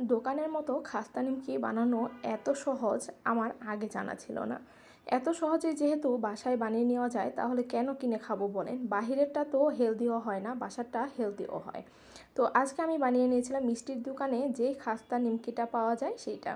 দোকানের মতো খাস্তা নিমকি বানানো এত সহজ আমার আগে জানা ছিল না। এত সহজে যেহেতু বাসায় বানিয়ে নেওয়া যায়, তাহলে কেন কিনে খাব বলেন? বাহিরেরটা তো হেলদিও হয় না, বাসারটা হেলদিও হয়। তো আজকে আমি বানিয়ে নিয়েছিলাম মিষ্টির দোকানে যে খাস্তা নিমকিটা পাওয়া যায় সেইটা।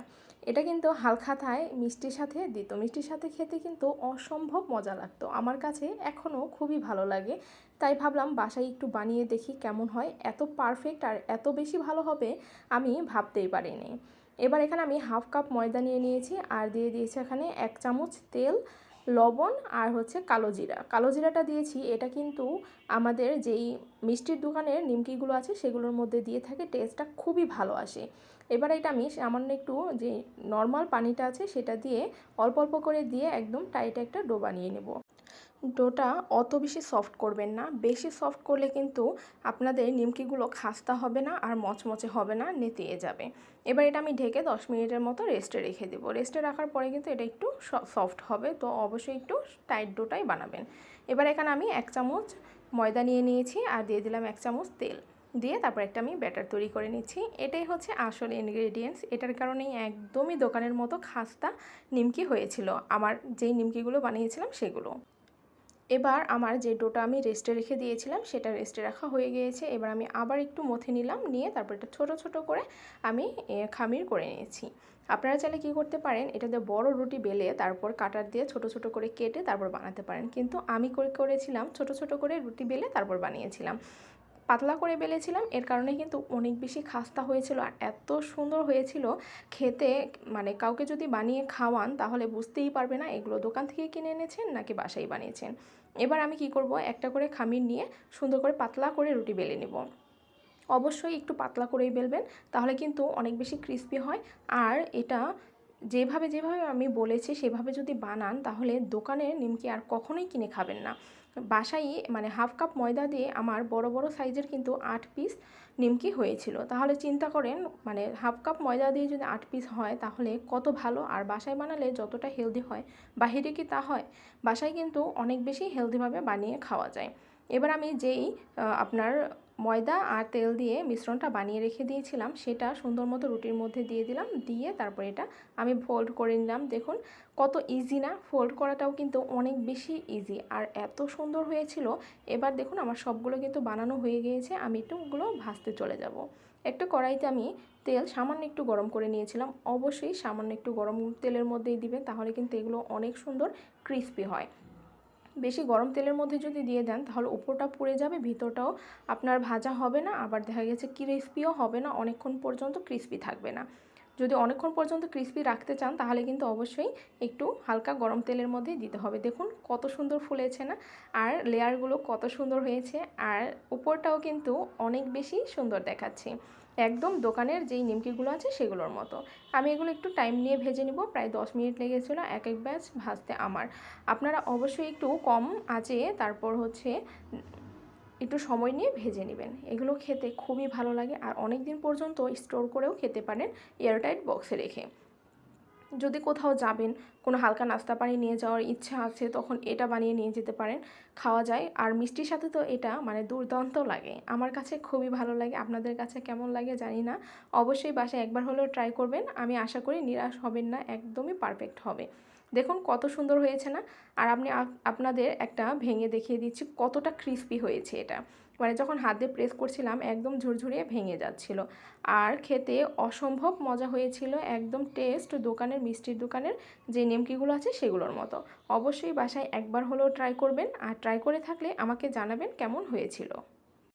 এটা কিন্তু হালখাতায় মিষ্টির সাথে দিত। মিষ্টির সাথে খেতে কিন্তু অসম্ভব মজা লাগতো। আমার কাছে এখনও খুবই ভালো লাগে। তাই ভাবলাম বাসায় একটু বানিয়ে দেখি কেমন হয়। এত পারফেক্ট আর এত বেশি ভালো হবে আমি ভাবতেই পারিনি। এবার এখানে আমি হাফ কাপ ময়দা নিয়ে নিয়েছি আর দিয়ে দিয়েছি এখানে এক চামচ তেল লবণ আর হচ্ছে কালো জিরা। কালো জিরাটা দিয়েছি, এটা কিন্তু আমাদের যেই মিষ্টির দোকানের নিমকিগুলো আছে সেগুলোর মধ্যে দিয়ে থাকে টেস্টটা খুবই ভালো আসে। এবার এটা আমি সামান্য একটু যে নর্মাল পানিটা আছে সেটা দিয়ে অল্প অল্প করে দিয়ে একদম টাইট একটা ডো বানিয়ে নেব। ডোটা অত বেশি সফট করবেন না। বেশি সফট করলে কিন্তু আপনাদের নিমকিগুলো খাস্তা হবে না আর মচমচে হবে না, নেতিয়ে যাবে। এবার এটা আমি ঢেকে দশ মিনিটের মতো রেস্টে রেখে দেবো। রেস্টে রাখার পরে কিন্তু এটা একটু সফট হবে, তো অবশ্যই একটু টাইট ডোটাই বানাবেন। এবার এখানে আমি এক চামচ ময়দা নিয়ে নিয়েছি আর দিয়ে দিলাম এক চামচ তেল। দিয়ে তারপর একটা আমি ব্যাটার তৈরি করে নিচ্ছি। এটাই হচ্ছে আসল ইনগ্রেডিয়েন্টস এটার কারণেই একদমই দোকানের মতো খাস্তা নিমকি হয়েছিল। আমার যেই নিমকিগুলো বানিয়েছিলাম সেগুলো। এবার আমার যে ডোটা আমি রেস্টে রেখে দিয়েছিলাম, সেটা রেস্টে রাখা হয়ে গিয়েছে। এবার আমি আবার একটু মথে নিলাম, নিয়ে তারপর এটা ছোটো ছোটো করে আমি খামির করে নিয়েছি। আপনারা চাইলে কী করতে পারেন, এটাতে বড় রুটি বেলে তারপর কাটার দিয়ে ছোট ছোট করে কেটে তারপর বানাতে পারেন। কিন্তু আমি করে, করেছিলাম ছোট ছোট করে রুটি বেলে তারপর বানিয়েছিলাম। পাতলা করে বেলেছিলাম। এর কারণে কিন্তু অনেক বেশি খাস্তা হয়েছিল আর এত সুন্দর হয়েছিল খেতে। মানে কাউকে যদি বানিয়ে খাওয়ান তাহলে বুঝতেই পারবে না এগুলো দোকান থেকে কিনে এনেছেন নাকি বাসায় বানিয়েছেন। এবার আমি কি করব? একটা করে খামির নিয়ে সুন্দর করে পাতলা করে রুটি বেলে নেব। অবশ্যই একটু পাতলা করেই বেলবেন, তাহলে কিন্তু অনেক বেশি ক্রিস্পি হয়। আর এটা যেভাবে যেভাবে আমি বলেছি, সেভাবে যদি বানান, তাহলে দোকানের নিমকি আর কখনোই কিনে খাবেন না। বাসায় মানে হাফ কাপ ময়দা দিয়ে আমার বড় বড় সাইজের কিন্তু আট পিস নিমকি হয়েছিল। তাহলে চিন্তা করেন মানে হাফ কাপ ময়দা দিয়ে যদি আট পিস হয়, তাহলে কত ভালো। আর বাসায় বানালে যতটা হেলদি হয়, বাহিরে কি তা হয়? বাসায় কিন্তু অনেক বেশি হেলদিভাবে বানিয়ে খাওয়া যায়। এবার আমি যেই আপনার ময়দা আর তেল দিয়ে মিশ্রণটা বানিয়ে রেখে দিয়েছিলাম। সেটা সুন্দর মতো রুটির মধ্যে দিয়ে দিলাম। দিয়ে তারপর এটা আমি ফোল্ড করে নিলাম। দেখুন, কত ইজি না? ফোল্ড করাটাও কিন্তু অনেক বেশি ইজি আর এত সুন্দর হয়েছিল। এবার দেখুন, আমার সবগুলো কিন্তু বানানো হয়ে গিয়েছে। আমি একটু ওগুলো ভাজতে চলে যাব। একটা কড়াইতে আমি তেল সামান্য একটু গরম করে নিয়েছিলাম। অবশ্যই সামান্য একটু গরম তেলের মধ্যেই দিবেন, তাহলে কিন্তু এগুলো অনেক সুন্দর ক্রিস্পি হয়। বেশি গরম তেলের মধ্যে যদি দিয়ে দেন, তাহলে উপরটা পুড়ে যাবে, ভিতরটাও আপনার ভাজা হবে না। আবার দেখা গেছে ক্রিস্পিও হবে না, অনেকক্ষণ পর্যন্ত ক্রিস্পি থাকবে না। যদি অনেকক্ষণ পর্যন্ত ক্রিস্পি রাখতে চান, তাহলে কিন্তু অবশ্যই একটু হালকা গরম তেলের মধ্যেই দিতে হবে। দেখুন কত সুন্দর ফুলেছে না? আর লেয়ারগুলো কত সুন্দর হয়েছে, আর উপরটাও কিন্তু অনেক বেশি সুন্দর দেখাচ্ছে। একদম দোকানের যেই নিমকিগুলো আছে সেগুলোর মতো। আমি এগুলো একটু টাইম নিয়ে ভেজে নিব, প্রায় দশ মিনিট লেগেছিল এক এক ব্যাচ ভাজতে আমার। আপনারা অবশ্যই একটু কম আঁচে তারপর হচ্ছে একটু সময় নিয়ে ভেজে নেবেন। এগুলো খেতে খুবই ভালো লাগে আর অনেক দিন পর্যন্ত স্টোর করেও খেতে পারেন এয়ারটাইট বক্সে রেখে। যদি কোথাও যাবেন, কোনো হালকা নাস্তা পানি নিয়ে যাওয়ার ইচ্ছা আছে, তখন এটা বানিয়ে নিয়ে যেতে পারেন। খাওয়া যায়। আর মিষ্টির সাথে তো এটা মানে দুর্দান্ত লাগে। আমার কাছে খুবই ভালো লাগে। আপনাদের কাছে কেমন লাগে জানি না। অবশ্যই বাসায় একবার হলেও ট্রাই করবেন। আমি আশা করি নিরাশ হবেন না, একদমই পারফেক্ট হবে। দেখুন কত সুন্দর হয়েছে না? আর আপনি আপনাদের একটা ভেঙে দেখিয়ে দিচ্ছি কতটা ক্রিস্পি হয়েছে এটা। মানে যখন হাত দিয়ে প্রেস করছিলাম, একদম ঝুরঝুরিয়ে ভেঙে যাচ্ছিল। আর খেতে অসম্ভব মজা হয়েছিল, একদম টেস্ট দোকানের, মিষ্টির দোকানের যে নেমকিগুলো আছে সেগুলোর মতো। অবশ্যই বাসায় একবার হলেও ট্রাই করবেন, আর ট্রাই করে থাকলে আমাকে জানাবেন কেমন হয়েছিল।